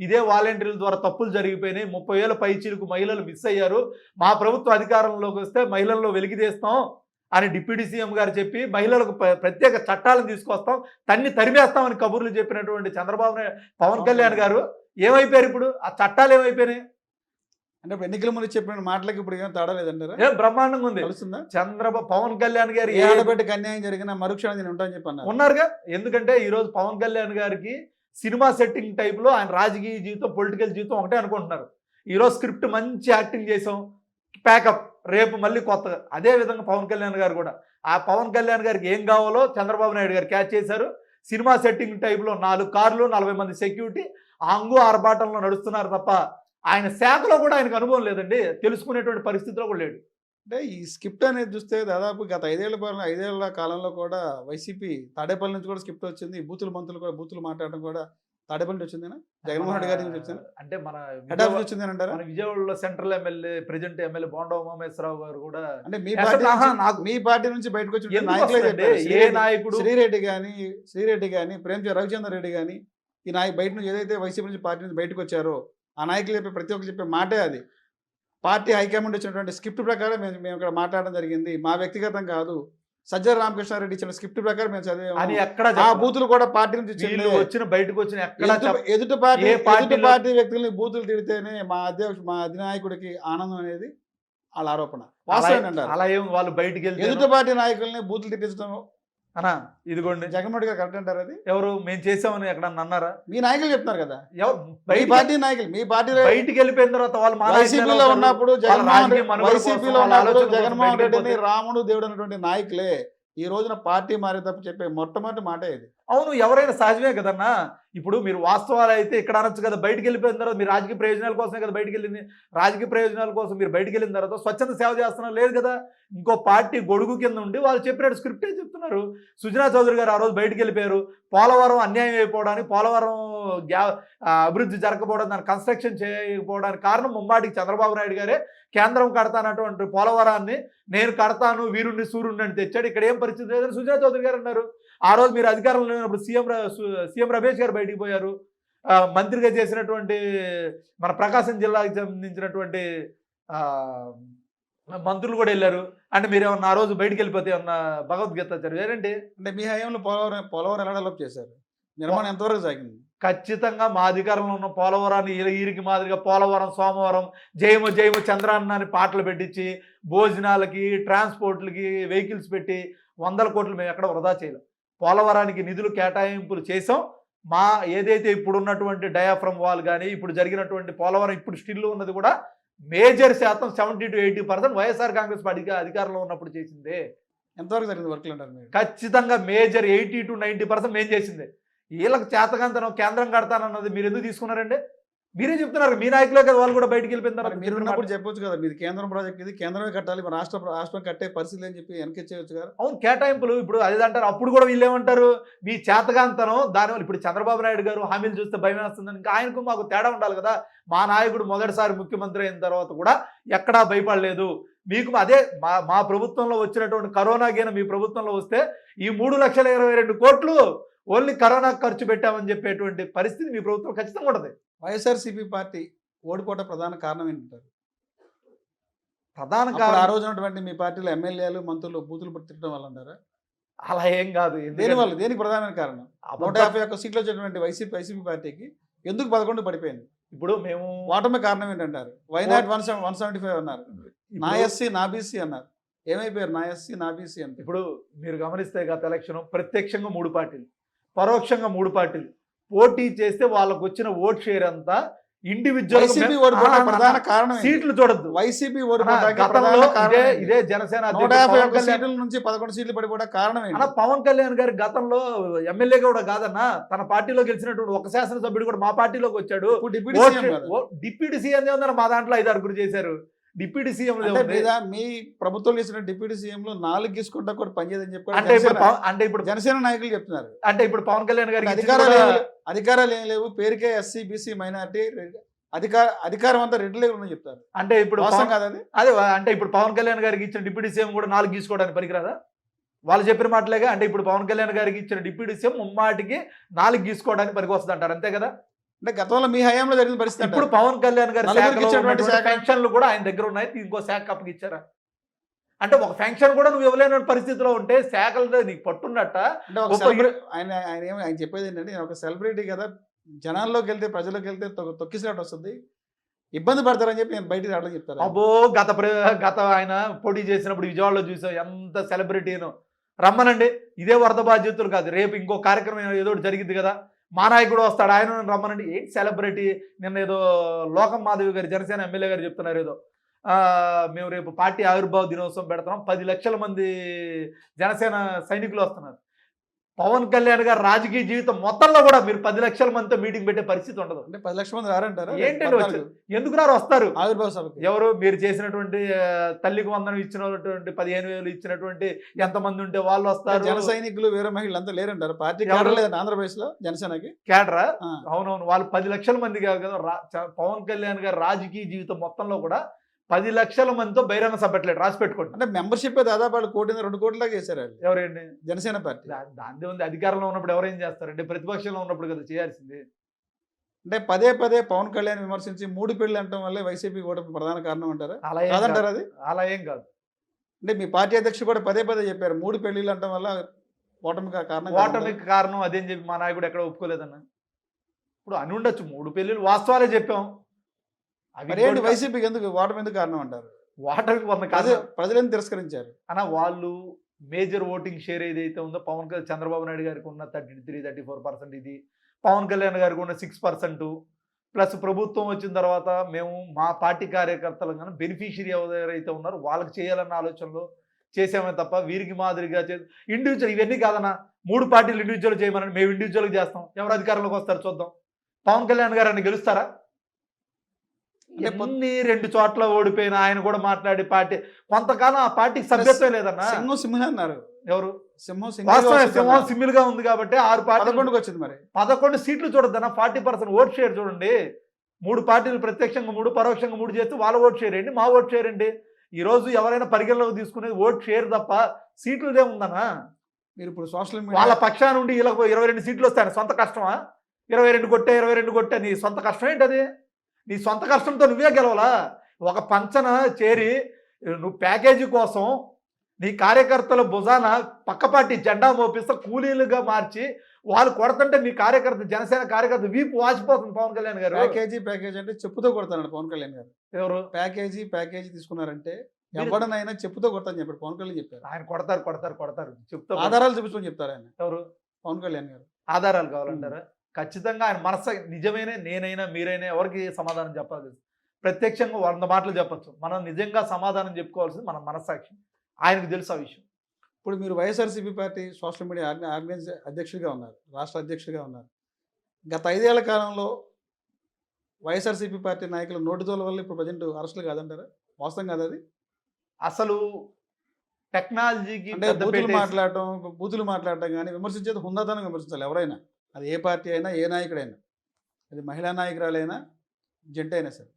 ఇదే వాలంటీర్ల ద్వారా తప్పులు జరిగిపోయినాయి. ముప్పై వేల పైచీలకు మహిళలు మిస్ అయ్యారు. మా ప్రభుత్వ అధికారంలోకి వస్తే మహిళల్లో వెలికితీస్తాం అని డిప్యూటీ సీఎం గారు చెప్పి మహిళలకు ప్ర- ప్రత్యేక చట్టాలను తీసుకొస్తాం. తన్ని తరిమేస్తామని కబుర్లు చెప్పినటువంటి చంద్రబాబు పవన్ కళ్యాణ్ గారు ఏమైపోయారు ఇప్పుడు? ఆ చట్టాలు ఏమైపోయినాయి? అంటే ఎన్నికల ముందు చెప్పిన మాటలకి ఇప్పుడు ఏం తేడా లేదంటారా? ఏం బ్రహ్మాండంగా ఉంది. కలుస్తుందా? చంద్రబాబు పవన్ కళ్యాణ్ గారు ఏ ఏ- ఆడబిడ్డకి అన్యాయం జరిగినా మరుక్షణం నేను ఉంటాను చెప్పి అన్నారు ఉన్నారుగా ఎందుకంటే ఈరోజు పవన్ కళ్యాణ్ గారికి సినిమా సెట్టింగ్ టైప్లో ఆయన రాజకీయ జీవితం పొలిటికల్ జీవితం ఒకటే అనుకుంటున్నారు. ఈరోజు స్క్రిప్ట్ మంచి యాక్టింగ్ చేసాం. ప్యాకప్ రేపు మళ్ళీ కొత్తగా అదే విధంగా పవన్ కళ్యాణ్ గారు కూడా. ఆ పవన్ కళ్యాణ్ గారికి ఏం కావాలో చంద్రబాబు నాయుడు గారు క్యాచ్ చేశారు. సినిమా సెట్టింగ్ టైప్లో నాలుగు కార్లు నలభై మంది సెక్యూరిటీ. అంగు ఆర్భాటంలో నడుస్తున్నారు తప్ప ఆయన శాఖలో కూడా ఆయనకు అనుభవం లేదండి. తెలుసుకునేటువంటి పరిస్థితిలో కూడా లేడు. అంటే ఈ స్క్రిప్ట్ అనేది చూస్తే దాదాపు గత ఐదేళ్ళ పాలన ఐదేళ్ళ కాలంలో కూడా వైసీపీ తాడేపల్లి నుంచి కూడా స్క్రిప్ట్ వచ్చింది. బూతుల మంత్రులు కూడా బూతులు మాట్లాడడం కూడా తాడేపల్లి నుంచి వచ్చిందేనా? జగన్మోహన్ రెడ్డి గారి నుంచి వచ్చింది అంటే మన హెడ్ ఆఫీస్ వచ్చింది అంటారా? విజయవాడలో central MLA present MLA Bonda Uma Maheswara Rao గారు కూడా అంటే మీ పార్టీ మీ పార్టీ నుంచి బయటకు నాయకులే? చెప్పారు. ఏ నాయకుడు శ్రీరెడ్డి కానీ శ్రీరెడ్డి కానీ ప్రేమచంద్ర రవిచంద్ర రెడ్డి కానీ ఈ నాయకు బయట నుంచి ఏదైతే వైసీపీ నుంచి పార్టీ నుంచి బయటకు వచ్చారో ఆ నాయకులు చెప్పే ప్రతి ఒక్కరు చెప్పే మాటే అది. పార్టీ హైకమాండ్ వచ్చినటువంటి స్క్రిప్ట్ ప్రకారం మేము మేము ఇక్కడ మాట్లాడడం జరిగింది. మా వ్యక్తిగతం కాదు. సజ్జల రామకృష్ణారెడ్డి ఇచ్చిన స్క్రిప్ట్ ప్రకారం మేము చదివాము. ఎక్కడ ఆ బూతులు కూడా పార్టీ నుంచి వచ్చిన బయటకు వచ్చిన ఎదుటి- పార్టీ ఎదుటి పార్టీ వ్యక్తుల్ని బూతులు తిడితేనే మా అధ్యక్ష మా అధినాయకుడికి ఆనందం అనేది వాళ్ళ ఆరోపణ. వాస్తవం అలా ఏం వాళ్ళు బయటికి ఎదుటి పార్టీ నాయకుల్ని బూతులు తిట్టించడం అనా ఇదిగోండి. జగన్మోహన్ గారు కరెక్ట్ అంటారు అది? ఎవరు? మేము చేసామని ఎక్కడ అన్నారా? మీ నాయకులు చెప్తున్నారు కదా. ఎవరు? మీ పార్టీ నాయకులు మీ పార్టీలో బయటికి వెళ్ళిపోయిన తర్వాత వాళ్ళు వైసీపీలో? ఉన్నప్పుడు జగన్మోహన్ వైసీపీలో ఉన్నప్పుడు జగన్మోహన్ రెడ్డిని రాముడు దేవుడు అన్నటువంటి నాయకులే. ఈ రోజున పార్టీ మారేటప్పుడు చెప్పే మొట్టమొదటి మాట ఇది. అవును ఎవరైనా సహజమే కదన్నా? ఇప్పుడు మీరు వాస్తవాలు అయితే ఇక్కడ అనొచ్చు కదా బయటకు వెళ్ళిపోయిన తర్వాత మీరు రాజకీయ ప్రయోజనాల కోసమే కదా బయటకు వెళ్ళింది. రాజకీయ ప్రయోజనాల కోసం మీరు బయటకు వెళ్ళిన తర్వాత స్వచ్ఛంద సేవ చేస్తున్నారు లేదు కదా. ఇంకో పార్టీ గొడుగు కింద ఉండి వాళ్ళు చెప్పినట్టు స్క్రిప్టే చెప్తున్నారు. సుజనా చౌదరి గారు ఆ రోజు బయటకు వెళ్ళిపోయారు. పోలవరం అన్యాయం అయిపోవడానికి పోలవరం గ్యా అభివృద్ధి జరగకపోవడం దాని కన్స్ట్రక్షన్ చేయకపోవడానికి కారణం ముమ్మాటికి చంద్రబాబు నాయుడు గారే. కేంద్రం కడతానటువంటి పోలవరాన్ని నేను కడతాను వీరుణ్ణి సూర్యుడిని అని తెచ్చాడు. ఇక్కడ ఏం పరిస్థితి లేదని సుజనా చౌదరి గారు అన్నారు. ఆ రోజు మీరు అధికారంలో లేనప్పుడు సీఎం సీఎం రమేష్ గారు బయటికి పోయారు. మంత్రిగా చేసినటువంటి మన ప్రకాశం జిల్లాకి సంబంధించినటువంటి ఆ, మంత్రులు కూడా వెళ్ళారు. అంటే మీరు ఏమన్నా ఆ రోజు బయటికి వెళ్ళిపోతే ఏమన్నా భగవద్గీత చదివారండి అంటే మీ హయాంలో పోలవరం పోలవరం ఎలా డెవలప్ చేశారు? నిర్మాణం ఎంతవరకు సాగింది? ఖచ్చితంగా మా అధికారంలో ఉన్న పోలవరాన్ని ఈరికి మాదిరిగా పోలవరం సోమవరం జయము జయము చంద్రాన్న అని పాటలు పెట్టించి భోజనాలకి ట్రాన్స్పోర్ట్లకి వెహికల్స్ పెట్టి వందల కోట్లు మేము ఎక్కడ వృధా చేయలేం. పోలవరానికి నిధులు కేటాయింపులు చేసాం మా ఏదైతే ఇప్పుడు ఉన్నటువంటి డయాఫ్రమ్ వాల్ కానీ ఇప్పుడు జరిగినటువంటి పోలవరం ఇప్పుడు స్టిల్ ఉన్నది కూడా మేజర్ శాతం seventy to eighty percent YSR Congress party అధికారంలో ఉన్నప్పుడు చేసిందే. ఎంతవరకు జరిగింది వర్క్లు అంటారు మీరు? ఖచ్చితంగా major eighty to ninety percent మేం చేసిందే. వీళ్ళకి చేతకాంతనం కేంద్రం కడతానన్నది మీరు ఎందుకు తీసుకున్నారండి? మీరే చెప్తున్నారు మీ నాయకులే కదా వాళ్ళు కూడా బయటికి వెళ్ళిపోయిన మరి తర్వాత మీరు ఉన్నప్పుడు చెప్పొచ్చు కదా మీది కేంద్రం ప్రాజెక్ట్ ఇది కేంద్రమే కట్టాలి మరి రాష్ట్ర రాష్ట్రం కట్టే పరిస్థితి అని చెప్పి వెనకిచ్చేయచ్చు కదా. అవును కేటాయింపులు ఇప్పుడు అదే అంటారు అప్పుడు కూడా వీళ్ళు ఏమంటారు మీ చేతకాంతనం దానివల్ల ఇప్పుడు చంద్రబాబు నాయుడు గారు హామీలు చూస్తే భయం వేస్తుందని ఇంకా ఆయనకు మాకు తేడా ఉండాలి కదా మా నాయకుడు మొదటిసారి ముఖ్యమంత్రి అయిన తర్వాత కూడా ఎక్కడా భయపడలేదు. మీకు అదే మా మా ప్రభుత్వంలో వచ్చినటువంటి కరోనా గీన మీ ప్రభుత్వంలో వస్తే ఈ మూడు లక్షల ఇరవై రెండు కోట్లు ఓన్లీ కరోనా ఖర్చు పెట్టామని చెప్పేటువంటి పరిస్థితి మీ ప్రభుత్వం ఖచ్చితంగా ఉంటుంది. వైఎస్ఆర్సీపీ పార్టీ ఓడిపోవడం ప్రధాన కారణం ఏంటంటారు? ప్రధాన ఆ కారణం రోజు ఉన్నటువంటి మీ పార్టీలో ఎమ్మెల్యేలు మంత్రులు బూతులు తిట్టడం వల్ల అంటారా? అలా ఏం కాదు. దేని ఎందుకంటే వల్ల దేనికి ప్రధానమైన కారణం? నూట యాభై ఒక్క సీట్లు వచ్చినటువంటి వైసీపీ వైసీపీ పార్టీకి ఎందుకు పదకొండు పడిపోయింది? ఇప్పుడు మేము ఓటమి కారణం ఏంటంటారు? Why not one one seventy five అన్నారు. నా ఎస్సీ నా బీసీ అన్నారు. ఏమైపోయారు? నా ఎస్సీ నా బీసీ అంటే? ఇప్పుడు మీరు గమనిస్తే గత ఎలక్షన్ ప్రత్యక్షంగా మూడు పార్టీలు పరోక్షంగా మూడు పార్టీలు. పోటీ చేస్తే వాళ్ళకు వచ్చిన ఓట్ షేర్ అంతా ఇండివిజువల్ ప్రధాన కారణం? సీట్లు చూడద్దు. వైసీపీ గతంలో ఇదే జనసేన సీట్ల నుంచి పదకొండు సీట్లు పడిపోవడం కారణం అన్న పవన్ కళ్యాణ్ గారి గతంలో ఎమ్మెల్యే కూడా కాదన్న తన పార్టీలో గెలిచినటువంటి ఒక శాసనసభ్యుడు కూడా మా పార్టీలోకి వచ్చాడు. డిప్యూటీ సీఎం ఏమన్నారు మా దాంట్లో ఐదు ఆరుగురు చేశారు. డిప్యూటీ సీఎం మీ ప్రభుత్వం చేసిన డిప్యూటీ సీఎం లో నాలుగు గీసుకుంటా కూడా పనిచేయదని చెప్పి అంటే ఇప్పుడు జనసేన- నాయకులు చెప్తున్నారు. అంటే ఇప్పుడు పవన్ కళ్యాణ్ గారికి అధికారాలు. అధికారాలు ఏం లేవు. పేరుకే ఎస్సీ బీసీ మైనార్టీ అధికార అధికారం అంతా రెడ్లే ఉందని చెప్తారు. అంటే ఇప్పుడు పవన్- కాదు అది అదే అంటే ఇప్పుడు పవన్ కళ్యాణ్ గారికి ఇచ్చిన డిప్యూటీ సీఎం కూడా నాలుగు గీసుకోవడానికి పనికిరాదా? వాళ్ళు చెప్పిన మాటలేగా? అంటే ఇప్పుడు పవన్ కళ్యాణ్ గారికి ఇచ్చిన డిప్యూటీ సీఎం ముమ్మాటికి నాలుగు గీసుకోవడానికి పనికి వస్తుంది అంటారు అంతే కదా? అంటే గతంలో మీ హయాంలో జరిగిన పరిస్థితి ఇప్పుడు. పవన్ కళ్యాణ్ గారి. పెన్షన్లు కూడా ఆయన దగ్గర ఉన్నాయి. ఇంకో శాఖ అప్పగిచ్చారా అంటే ఒక ఫంక్షన్ కూడా నువ్వు ఇవ్వలేని పరిస్థితిలో ఉంటే శాఖలతో నీకు పట్టున్నట్ట. ఆయన ఆయన ఏమి ఆయన చెప్పేది ఏంటంటే నేను ఒక సెలబ్రిటీ కదా జనాల్లోకి వెళ్తే ప్రజల్లోకి వెళ్తే తొక్కిసినట్టు వస్తుంది. ఇబ్బంది పడతారని చెప్పి నేను బయటికి రావడం చెప్తారు? ఆయన. అబ్బో గత గత ఆయన పోటీ చేసినప్పుడు విజయవాడలో చూసాం ఎంత సెలబ్రిటీను రమ్మనండి ఇదే వరద బాధ్యతలు కాదు. రేపు ఇంకో కార్యక్రమం ఏదో జరిగింది కదా. మా నాయకుడు వస్తాడు ఆయన రమ్మనండి. ఏంటి సెలబ్రిటీ నిన్న ఏదో లోకం మాధవి గారు జనసేన ఎమ్మెల్యే గారు చెప్తున్నారు ఏదో. మేము రేపు పార్టీ ఆవిర్భావ దినోత్సవం పెడతాం పది లక్షల మంది జనసేన సైనికులు వస్తున్నారు. పవన్ కళ్యాణ్ గారు రాజకీయ జీవితం మొత్తంలో కూడా మీరు పది లక్షల మందితో మీటింగ్ పెట్టే పరిస్థితి ఉండదు. అంటే పది లక్షల మంది రారంటారా? వచ్చేది? ఎందుకు రారు? వస్తారు. ఆవిర్భావ సభకి. ఎవరు? మీరు చేసినటువంటి తల్లికి వందనం ఇచ్చినటువంటి పదిహేను వేలు ఇచ్చినటువంటి ఎంతమంది ఉంటే వాళ్ళు వస్తారు. జన సైనికులు వేరే మహిళలు అంతా లేరంటారు? పార్టీ లేదండి ఆంధ్రప్రదేశ్లో జనసేనకి? కేడరా. అవునవును. వాళ్ళు పది లక్షల మంది కాదు కదా. పవన్ కళ్యాణ్ గారి రాజకీయ జీవితం మొత్తంలో కూడా పది లక్షల మందితో బహిరంగ సభ పెట్టలేదు రాసి పెట్టుకోండి. అంటే మెంబర్షిప్ దాదాపు వాళ్ళు కోటి రెండు కోట్ల చేశారు వాళ్ళు. ఎవరండి? జనసేన పార్టీ. దా- దాందే ఉంది. అధికారంలో ఉన్నప్పుడు ఎవరేం చేస్తారంటే ప్రతిపక్షంలో ఉన్నప్పుడు కదా చేయాల్సింది. అంటే పదే పదే పవన్ కళ్యాణ్ విమర్శించి మూడు పెళ్ళి అంటాం వల్లే వైసీపీ కూడా ప్రధాన కారణం అంటారా? అలా. కాదంటారా అది? అలా ఏం కాదు. అంటే మీ పార్టీ అధ్యక్షుడు కూడా పదే పదే చెప్పారు మూడు పెళ్ళిళ్ళు అంటాం వల్ల ఓటమికి కారణం? ఓటమికి కారణం అదేం చెప్పి మా నాయకుడు ఎక్కడ ఒప్పుకోలేదన్న? ఇప్పుడు అని ఉండొచ్చు మూడు పెళ్ళిళ్ళు వాస్తవాలే చెప్పాం. అవి వైసీపీకి ఎందుకు? ఓటమి ఎందుకు కారణం అంటారు? ఓటమికి వంద కాదు ప్రజలు ప్రజలను తిరస్కరించారు? అన్న వాళ్ళు మేజర్ ఓటింగ్ షేర్ ఏదైతే ఉందో పవన్ కళ్యాణ్ చంద్రబాబు నాయుడు గారికి ఉన్న thirty three thirty four percent ఇది. పవన్ కళ్యాణ్ గారికి ఉన్న సిక్స్ పర్సెంట్. ప్లస్ ప్రభుత్వం వచ్చిన తర్వాత మేము మా పార్టీ కార్యకర్తలు కానీ బెనిఫిషియరీ ఎవరైతే ఉన్నారో వాళ్ళకి చేయాలన్న ఆలోచనలో చేసామే తప్ప వీరికి మాదిరిగా చే ఇండివిజువల్ ఇవన్నీ కాదన్న. మూడు పార్టీలు ఇండివిజువల్ చేయమని మేము ఇండివిజువల్గా చేస్తాం. ఎవరు అధికారంలోకి వస్తారు చూద్దాం. పవన్ కళ్యాణ్ గారు గెలుస్తారా? ఎన్ని రెండు చోట్ల ఓడిపోయిన ఆయన కూడా మాట్లాడి పార్టీ కొంతకాలం ఆ పార్టీకి సభ్యత్వం లేదన్నా? సింహం సింహం అన్నారు. ఎవరు? సింహం సింహం సింగిల్గా ఉంది కాబట్టి ఆరు పార్టీలు పదకొండుకి వచ్చింది మరి. పదకొండు సీట్లు చూడద్దన్న ఫార్టీ పర్సెంట్ ఓట్ షేర్ చూడండి. మూడు పార్టీలు ప్రత్యక్షంగా మూడు పరోక్షంగా మూడు చేస్తే వాళ్ళ ఓట్ షేర్ ఏంటి? మా ఓట్ షేర్ ఏంటి? ఈ రోజు ఎవరైనా పరిగణలోకి తీసుకునేది ఓట్ షేర్ తప్ప సీట్లదే ఉందన్నా? మీరు ఇప్పుడు సోషల్ వాళ్ళ మీడియా పక్షాన నుండి వీళ్ళకి ఇరవై రెండు సీట్లు వస్తాయి సొంత కష్టమా? ఇరవై రెండు కొట్టే ఇరవై రెండు కొట్టే నీ సొంత కష్టం ఏంటి అది నీ సొంత కష్టంతో నువ్వే గెలవలా? ఒక పంచన చేరి నువ్వు ప్యాకేజీ కోసం నీ కార్యకర్తల భుజాన పక్క పార్టీ జెండా మోపిస్తే కూలీలుగా మార్చి వాళ్ళు కొడుతుంటే మీ కార్యకర్త జనసేన కార్యకర్త వీపు వాచిపోతుంది పవన్ కళ్యాణ్ గారు. ప్యాకేజీ ప్యాకేజీ అంటే చెప్పుతో కొడతానండి పవన్ కళ్యాణ్ గారు. ఎవరు? ప్యాకేజీ ప్యాకేజీ తీసుకున్నారంటే ఎవడనైనా చెప్పుతో కొడతాను చెప్పారు పవన్ కళ్యాణ్ చెప్పారు. ఆయన కొడతారు కొడతారు కొడతారు. చెప్తా ఆధారాలు చూపించమని చెప్తారు ఆయన. ఎవరు? పవన్ కళ్యాణ్ గారు. ఆధారాలు కావాలంటారా? ఖచ్చితంగా ఆయన మనస నిజమైన నేనైనా మీరైనా ఎవరికి సమాధానం చెప్పాలి ప్రత్యక్షంగా వంద మాటలు చెప్పచ్చు. మనం నిజంగా సమాధానం చెప్పుకోవాల్సింది మన మనస్సాక్షి. ఆయనకు తెలుసు ఆ విషయం. ఇప్పుడు మీరు YSRCP party social media org- organize అధ్యక్షుడిగా ఉన్నారు. రాష్ట్ర అధ్యక్షుడిగా ఉన్నారు. గత ఐదేళ్ళ కాలంలో వైఎస్ఆర్సీపీ పార్టీ నాయకుల నోటితోల వల్ల ఇప్పుడు ప్రజెంట్ అరెస్టులు కాదంటారా? వాస్తవం కాదు అది? అసలు టెక్నాలజీకి అంటే బూతులు మాట్లాడటం బూతులు మాట్లాడటం కానీ విమర్శించేది హుందాతనం విమర్శించాలి ఎవరైనా. అది ఏ పార్టీ అయినా ఏ నాయకుడైనా అది మహిళా నాయకురాలైనా జంట అయినా సరే.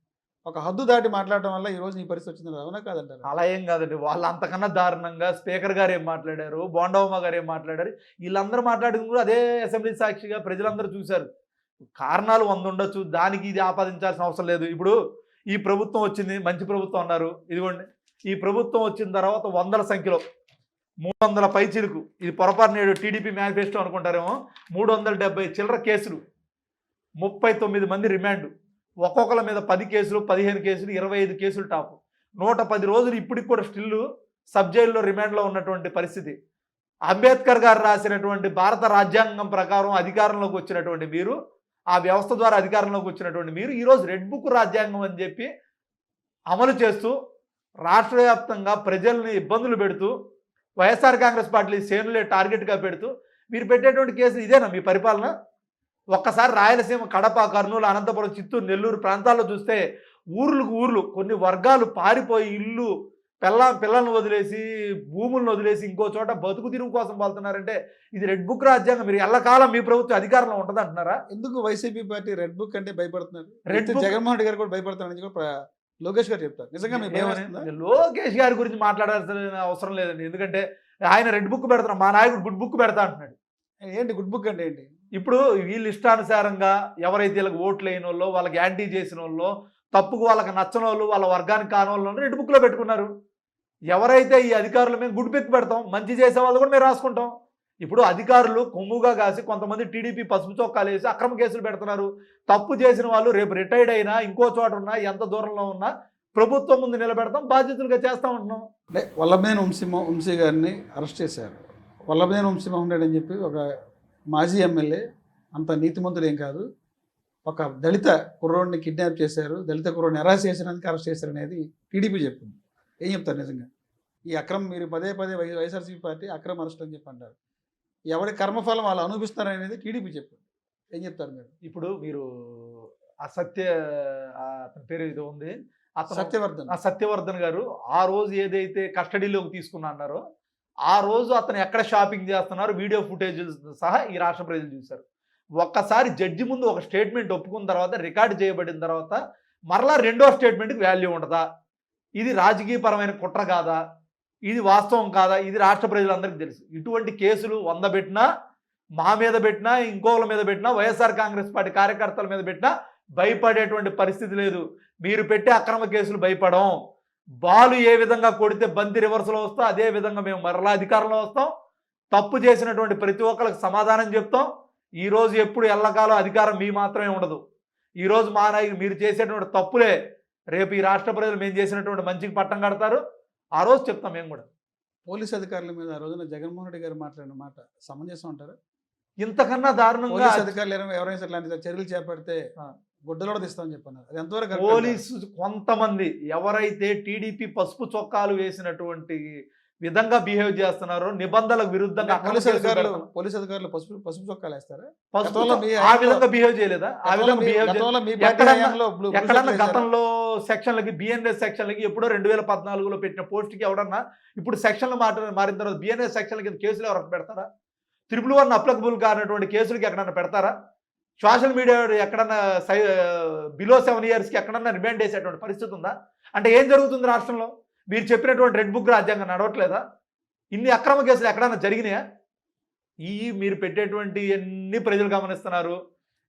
ఒక హద్దు దాటి మాట్లాడటం వల్ల ఈ రోజు నీ పరిస్థితి వచ్చింది అవునా కాదంటారు? అలా ఏం కాదండి. వాళ్ళు అంతకన్నా దారుణంగా స్పీకర్ గారు ఏం మాట్లాడారు బోండవమ్మ గారు ఏం మాట్లాడారు వీళ్ళందరూ మాట్లాడింది కూడా అదే అసెంబ్లీ సాక్షిగా ప్రజలందరూ చూశారు. కారణాలు వంద ఉండొచ్చు దానికి ఇది ఆపాదించాల్సిన అవసరం లేదు. ఇప్పుడు ఈ ప్రభుత్వం వచ్చింది మంచి ప్రభుత్వం అన్నారు. ఇదిగోండి. ఈ ప్రభుత్వం వచ్చిన తర్వాత వందల సంఖ్యలో మూడు వందల పైచిలుకు. ఇది పొరపాటు నేడు టీడీపీ మేనిఫెస్టో అనుకుంటారేమో. మూడు వందల డెబ్బై చిల్లర కేసులు. ముప్పై తొమ్మిది మంది రిమాండ్. ఒక్కొక్కల మీద పది కేసులు పదిహేను కేసులు ఇరవై ఐదు కేసులు టాపు. నూట పది రోజులు ఇప్పటికి కూడా స్టిల్ సబ్ జైల్లో రిమాండ్లో ఉన్నటువంటి పరిస్థితి. అంబేద్కర్ గారు రాసినటువంటి భారత రాజ్యాంగం ప్రకారం అధికారంలోకి వచ్చినటువంటి మీరు ఆ వ్యవస్థ ద్వారా అధికారంలోకి వచ్చినటువంటి మీరు ఈరోజు రెడ్ బుక్ రాజ్యాంగం అని చెప్పి అమలు చేస్తూ రాష్ట్ర వ్యాప్తంగా ప్రజల్ని ఇబ్బందులు పెడుతూ వైఎస్ఆర్ కాంగ్రెస్ పార్టీ శ్రేణులే టార్గెట్గా పెడుతూ మీరు పెట్టేటువంటి కేసు ఇదేనా మీ పరిపాలన? ఒక్కసారి రాయలసీమ కడప కర్నూలు అనంతపురం చిత్తూరు నెల్లూరు ప్రాంతాల్లో చూస్తే ఊర్లకు ఊర్లు కొన్ని వర్గాలు పారిపోయి ఇల్లు పిల్ల పిల్లల్ని వదిలేసి భూములను వదిలేసి ఇంకో చోట బతుకు తిరుగు కోసం వెళ్తున్నారంటే ఇది రెడ్ బుక్ రాజ్యాంగం. మీరు ఎల్లకాలం మీ ప్రభుత్వం అధికారంలో ఉంటుంది అంటున్నారా ఎందుకు వైసీపీ పార్టీ రెడ్ బుక్ అంటే భయపడుతున్నారు? రెడ్ జగన్మోహన్ రెడ్డి గారు కూడా ప్ర- లోకేష్ గారు చెప్తారు. నిజంగా మీకు భయం ఏమని? వేస్తుందా? లోకేష్ గారి గురించి మాట్లాడాల్సిన అవసరం లేదండి. ఎందుకంటే ఆయన రెడ్ బుక్ పెడతాను మా నాయకుడు గుడ్ బుక్ పెడతా అంటున్నాడు. ఏంటి గుడ్ బుక్ అంటే ఏంటి? ఇప్పుడు వీళ్ళు ఇష్టానుసారంగా ఎవరైతే వీళ్ళకి ఓట్లు అయిన వాళ్ళు వాళ్ళకి యాంటీ చేసిన వాళ్ళు తప్పుకు వాళ్ళకి నచ్చని వాళ్ళు వాళ్ళ వర్గానికి కాని వాళ్ళు రెడ్ బుక్లో పెట్టుకున్నారు. ఎవరైతే ఈ అధికారుల మీద గుడి పెట్టి పెడతాం మంచి చేసే వాళ్ళు కూడా మేము రాసుకుంటాం. ఇప్పుడు అధికారులు కొమ్ముగా కాసి కొంతమంది టీడీపీ పసుపు చొక్కాలు వేసి అక్రమ కేసులు పెడుతున్నారు. తప్పు చేసిన వాళ్ళు రేపు రిటైర్డ్ అయినా ఇంకో చోట ఉన్నా ఎంత దూరంలో ఉన్నా ప్రభుత్వం ముందు నిలబెడతాం బాధ్యతలుగా చేస్తూ ఉంటున్నాం. అంటే వల్లభేన్ వంశీమ వంశీ గారిని అరెస్ట్ చేశారు. వల్లభేన్ వంశీ మోహన్ రెడ్డి అని చెప్పి ఒక మాజీ ఎమ్మెల్యే అంత నీతిమంతుడు ఏం కాదు. ఒక దళిత కుర్రోడిని కిడ్నాప్ చేశారు. దళిత కుర్రోడిని ఎరాస్ చేసినందుకు అరెస్ట్ చేశారు అనేది టీడీపీ చెప్పింది. ఏం చెప్తారు నిజంగా? ఈ అక్రమం మీరు పదే పదే వై వైఎస్ఆర్సీపీ పార్టీ అక్రమ అరెస్ట్ అని చెప్పి అంటారు. ఎవరి కర్మఫలం వాళ్ళు అనుభవిస్తారు అనేది టీడీపీ చెప్పింది. ఏం చెప్తారు మీరు? ఇప్పుడు మీరు అసత్య ఆ అతని పేరు ఏదో ఉంది. అతను సత్యవర్ధన్. ఆ సత్యవర్ధన్ గారు ఆ రోజు ఏదైతే కస్టడీలోకి తీసుకున్నా అన్నారో ఆ రోజు అతను ఎక్కడ షాపింగ్ చేస్తున్నారు వీడియో ఫుటేజ్ సహా ఈ రాష్ట్ర ప్రజలు చూశారు. ఒక్కసారి జడ్జి ముందు ఒక స్టేట్మెంట్ ఒప్పుకున్న తర్వాత రికార్డ్ చేయబడిన తర్వాత మరలా రెండో స్టేట్మెంట్కి వాల్యూ ఉంటుందా? ఇది రాజకీయపరమైన కుట్ర కాదా? ఇది వాస్తవం కాదా? ఇది రాష్ట్ర ప్రజలందరికీ తెలుసు. ఇటువంటి కేసులు వంద పెట్టినా మా మీద పెట్టినా ఇంకోళ్ళ మీద పెట్టినా వైఎస్ఆర్ కాంగ్రెస్ పార్టీ కార్యకర్తల మీద పెట్టినా భయపడేటువంటి పరిస్థితి లేదు. మీరు పెట్టే అక్రమ కేసులు భయపడం. బాలు ఏ విధంగా కొడితే బంతి రివర్స్లో వస్తా అదే విధంగా మేము మరలా అధికారంలో వస్తాం. తప్పు చేసినటువంటి ప్రతి ఒక్కరికి సమాధానం చెప్తాం. ఈరోజు ఎప్పుడు ఎల్లకాలం అధికారం మీ మాత్రమే ఉండదు. ఈరోజు మా నాయకులు మీరు చేసేటువంటి తప్పులే. రేపు ఈ రాష్ట్ర ప్రజలు మేము చేసినటువంటి మంచికి పట్టం కడతారు. ఆ రోజు చెప్తాం మేము కూడా పోలీస్ అధికారుల మీద ఆ రోజున జగన్మోహన్ రెడ్డి గారు మాట్లాడిన మాట సమంజసం అంటారు ఇంతకన్నా దారుణంగా పోలీస్ అధికారులు ఎవరైనా- ఇలాంటి చర్యలు చేపడితే ఆ. గుడ్డలోడ తీస్తామని చెప్పన్నారు అది ఎంతవరకు? పోలీసు కొంతమంది ఎవరైతే టీడీపీ పసుపు చొక్కాలు వేసినటువంటి విధంగా బిహేవ్ చేస్తున్నారో నిబంధనలకు విరుద్ధంగా పోలీస్ అధికారులు. పోలీస్ అధికారులు పసుపు పసుపు చొక్కాలు వేస్తారా? ఆ విధంగా బిహేవ్ చేయలేదా? ఆ గతంలో విధంగా బిహేవ్ ఎక్కడన్నా-? గతంలో సెక్షన్లకి బిఎన్ఎస్ సెక్షన్లకి ఎప్పుడో రెండు వేల పద్నాలుగులో పెట్టిన పోస్ట్కి ఎవడన్నా ఇప్పుడు సెక్షన్లు మారి మారిన తర్వాత బిఎన్ఎస్ సెక్షన్ల కింద కేసులు ఎవరైనా పెడతారా? త్రిపుల్ వన్ అప్లకబుల్ కానటువంటి కేసులకి ఎక్కడన్నా పెడతారా? సోషల్ మీడియా ఎక్కడన్నా సై బిలో సెవెన్ ఇయర్స్కి ఎక్కడన్నా రిమాండ్ చేసేటువంటి పరిస్థితి ఉందా? అంటే ఏం జరుగుతుంది రాష్ట్రంలో? మీరు చెప్పినటువంటి రెడ్ బుక్ రాజ్యాంగం నడవట్లేదా? ఇన్ని అక్రమ కేసులు ఎక్కడన్నా జరిగినాయా? ఈ మీరు పెట్టేటువంటి అన్ని ప్రజలు గమనిస్తున్నారు?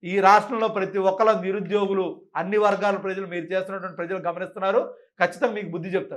ఈ రాష్ట్రంలో ప్రతి ఒక్కళ్ళ నిరుద్యోగులు అన్ని వర్గాల ప్రజలు మీరు చేస్తున్నటువంటి ప్రజలు గమనిస్తున్నారు? ఖచ్చితంగా మీకు బుద్ధి చెప్తారు.